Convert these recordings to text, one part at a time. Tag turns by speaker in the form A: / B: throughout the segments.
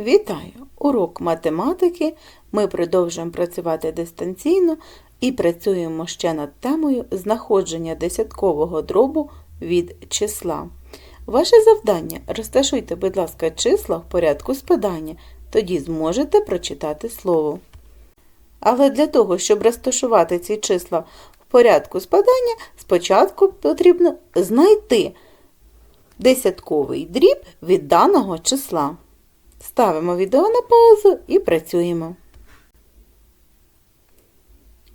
A: Вітаю! Урок математики. Ми продовжуємо працювати дистанційно і працюємо ще над темою знаходження десяткового дробу від числа. Ваше завдання розташуйте, будь ласка, числа в порядку спадання, тоді зможете прочитати слово. Але для того, щоб розташувати ці числа в порядку спадання, спочатку потрібно знайти десятковий дріб від даного числа. Ставимо відео на паузу і працюємо.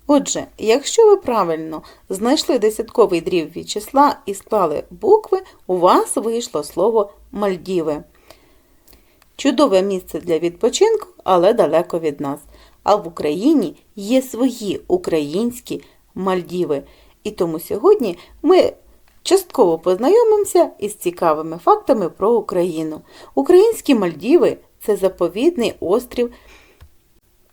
A: Отже, якщо ви правильно знайшли десятковий дріб від числа і склали букви, у вас вийшло слово Мальдіви. Чудове місце для відпочинку, але далеко від нас. А в Україні є свої українські Мальдіви. І тому сьогодні ми частково познайомимося із цікавими фактами про Україну. Українські Мальдіви це заповідний острів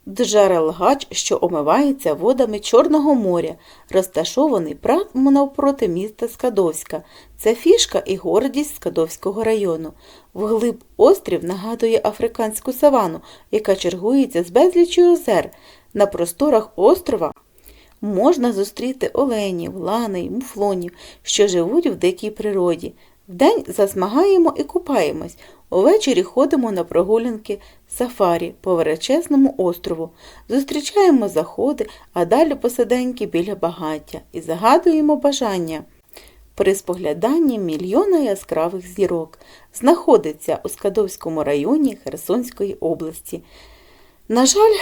A: Джерелгач, що омивається водами Чорного моря, розташований прямо навпроти міста Скадовська. Це фішка і гордість Скадовського району. Вглиб острів нагадує африканську савану, яка чергується з безліччю озер. На просторах острова можна зустріти оленів, ланей, муфлонів, що живуть в дикій природі. Вдень засмагаємо і купаємось, увечері ходимо на прогулянки сафарі по величезному острову, зустрічаємо заходи, а далі посиденьки біля багаття і загадуємо бажання. При спогляданні мільйона яскравих зірок знаходиться у Скадовському районі Херсонської області. На жаль,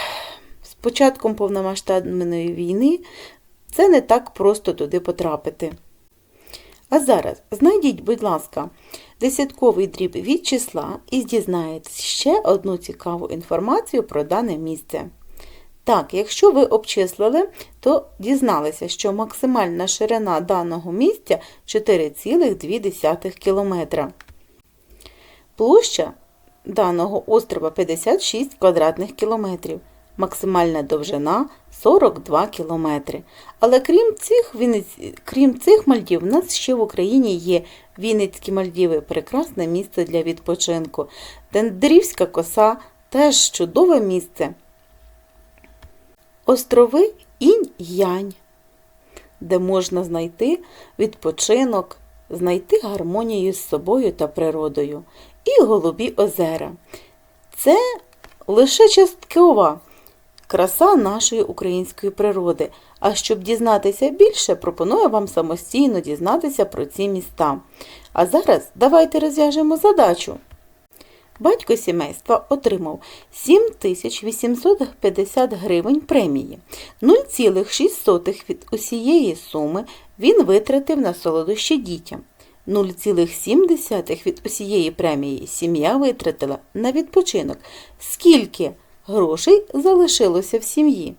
A: початком повномасштабної війни це не так просто туди потрапити. А зараз знайдіть, будь ласка, десятковий дріб від числа і дізнаєтесь ще одну цікаву інформацію про дане місце. Так, якщо ви обчислили, то дізналися, що максимальна ширина даного місця 4,2 км. Площа даного острова 56 квадратних кілометрів максимальна довжина 42 км. Але крім цих, крім цих Мальдів, у нас ще в Україні є Вінницькі Мальдіви прекрасне місце для відпочинку. Дендрівська коса теж чудове місце. Острови Інь-Янь, де можна знайти відпочинок, знайти гармонію з собою та природою. І голубі озера. Це лише часткова краса нашої української природи. А щоб дізнатися більше, пропоную вам самостійно дізнатися про ці міста. А зараз давайте розв'яжемо задачу. Батько сімейства отримав 7850 гривень премії. 0,6 від усієї суми він витратив на солодощі дітям. 0,7 від усієї премії сім'я витратила на відпочинок. Скільки грошей залишилося в сім'ї?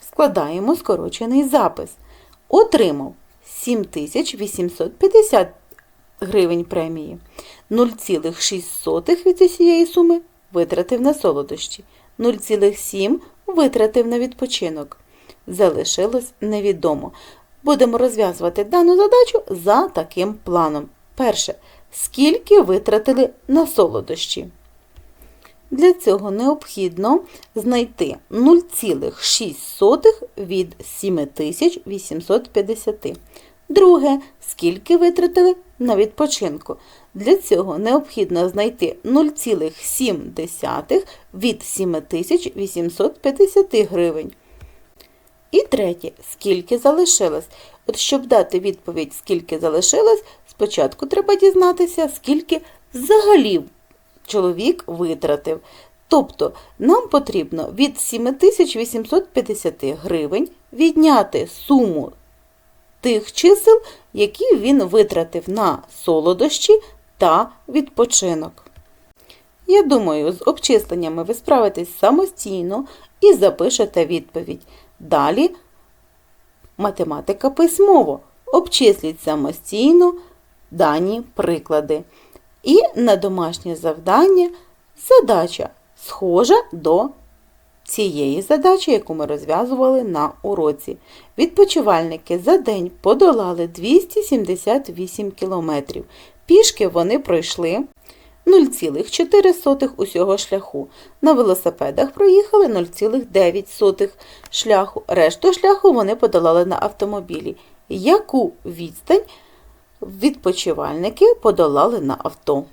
A: Складаємо скорочений запис. Отримав 7850 гривень премії. 0,6 від усієї суми витратив на солодощі. 0,7 витратив на відпочинок. Залишилось невідомо. Будемо розв'язувати дану задачу за таким планом. Перше. Скільки витратили на солодощі? Для цього необхідно знайти 0,6 від 7850. Друге, скільки витратили на відпочинку. Для цього необхідно знайти 0,7 від 7850 гривень. І третє, скільки залишилось. От щоб дати відповідь, скільки залишилось, спочатку треба дізнатися, скільки взагалі чоловік витратив. Тобто нам потрібно від 7850 гривень відняти суму тих чисел, які він витратив на солодощі та відпочинок. Я думаю, з обчисленнями ви справитесь самостійно і запишете відповідь. Далі математика письмово. Обчисліть самостійно дані приклади. І на домашнє завдання задача схожа до цієї задачі, яку ми розв'язували на уроці. Відпочивальники за день подолали 278 кілометрів. Пішки вони пройшли 0,4 усього шляху. На велосипедах проїхали 0,9 шляху. Решту шляху вони подолали на автомобілі. Яку відстань відпочивальники подолали на авто?